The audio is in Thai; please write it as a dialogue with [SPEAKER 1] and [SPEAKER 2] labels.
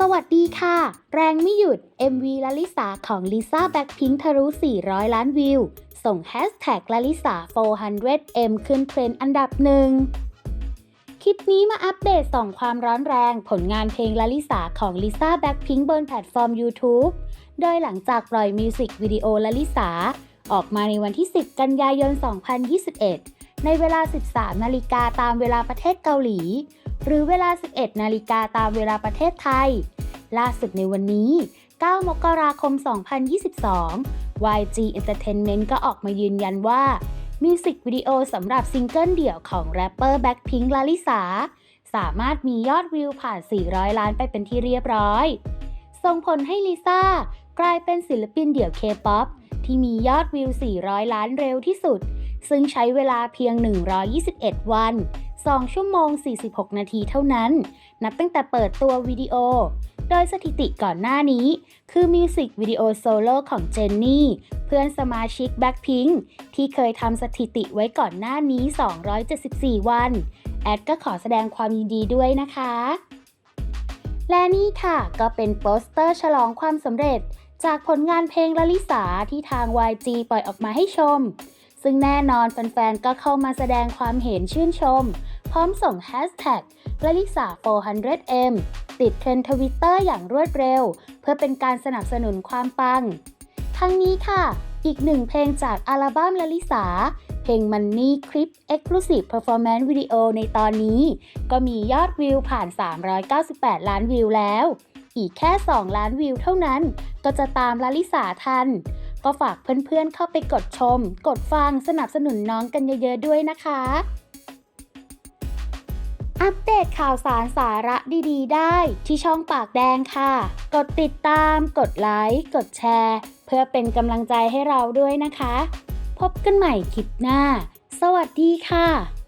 [SPEAKER 1] สวัสดีค่ะ แรงไม่หยุด MV ลลิสาของลิซ่าแบ็คพิงทะลุ 400 ล้านวิว ส่งแฮชแท็กลลิสา 400M ขึ้นเทรนด์อันดับหนึ่งคลิปนี้มาอัปเดตส่องความร้อนแรง ผลงานเพลงลลิสาของลิซ่าแบ็คพิงบนแพลตฟอร์ม YouTube โดยหลังจากปล่อยมิวสิกวิดีโอลลิสาออกมาในวันที่ 10 กันยายน 2021 ในเวลา 13 นาฬิกาตามเวลาประเทศเกาหลี หรือเวลา 11 นาฬิกาตามเวลาประเทศไทย ล่าสุดในวันนี้ 9 มกราคม 2022 YG Entertainment ก็ออกมายืนยันว่ามิวสิกวิดีโอสำหรับซิงเกิลเดี่ยวของแรปเปอร์แบ็คพิงลาลิสาสามารถมียอดวิวผ่าน 400 ล้านไปเป็นที่เรียบร้อย ส่งผลให้ลิซ่ากลายเป็นศิลปินเดี่ยวเคป๊อปที่มียอดวิว 400 ล้านเร็วที่สุด ซึ่งใช้เวลาเพียง 121 วัน 2 ชั่วโมง 46 นาทีเท่านั้น นับตั้งแต่เปิดตัววิดีโอ โดยสถิติก่อนหน้านี้ คือมิวสิกวิดีโอโซโล่ของเจนนี่ เพื่อนสมาชิก Blackpink ที่เคยทำสถิติไว้ก่อนหน้านี้ 274 วัน แอดก็ขอแสดงความยินดีด้วยนะคะ และนี่ค่ะก็เป็นโปสเตอร์ฉลองความสำเร็จ จากผลงานเพลงลลิสาที่ทาง YG ปล่อยออกมาให้ชม ซึ่งแน่นอนแฟนๆ ก็เข้ามาแสดงความเห็นชื่นชม พร้อมส่งแฮชแท็กลลิสา 400M ติดเทรนด์ทวิตเตอร์อย่างรวดเร็ว เพื่อเป็นการสนับสนุนความปัง ทั้งนี้ค่ะ อีกหนึ่งเพลงจากอัลบั้มลลิสา เพลงมันนี่คลิป Exclusive Performance Video ในตอนนี้ ก็มียอดวิวผ่าน 398 ล้านวิวแล้ว อีกแค่ 2 ล้านวิวเท่านั้น ก็จะตามลลิสาทัน ก็ฝากเพื่อนๆเข้าไปกดชม กดฟังสนับสนุนน้องกันเยอะๆด้วยนะคะ อัปเดตข่าวสารสาระดีๆ ได้ที่ช่องปากแดงค่ะ กดติดตาม กดไลค์ กดแชร์ เพื่อเป็นกำลังใจให้เราด้วยนะคะ พบกันใหม่คลิปหน้า สวัสดีค่ะ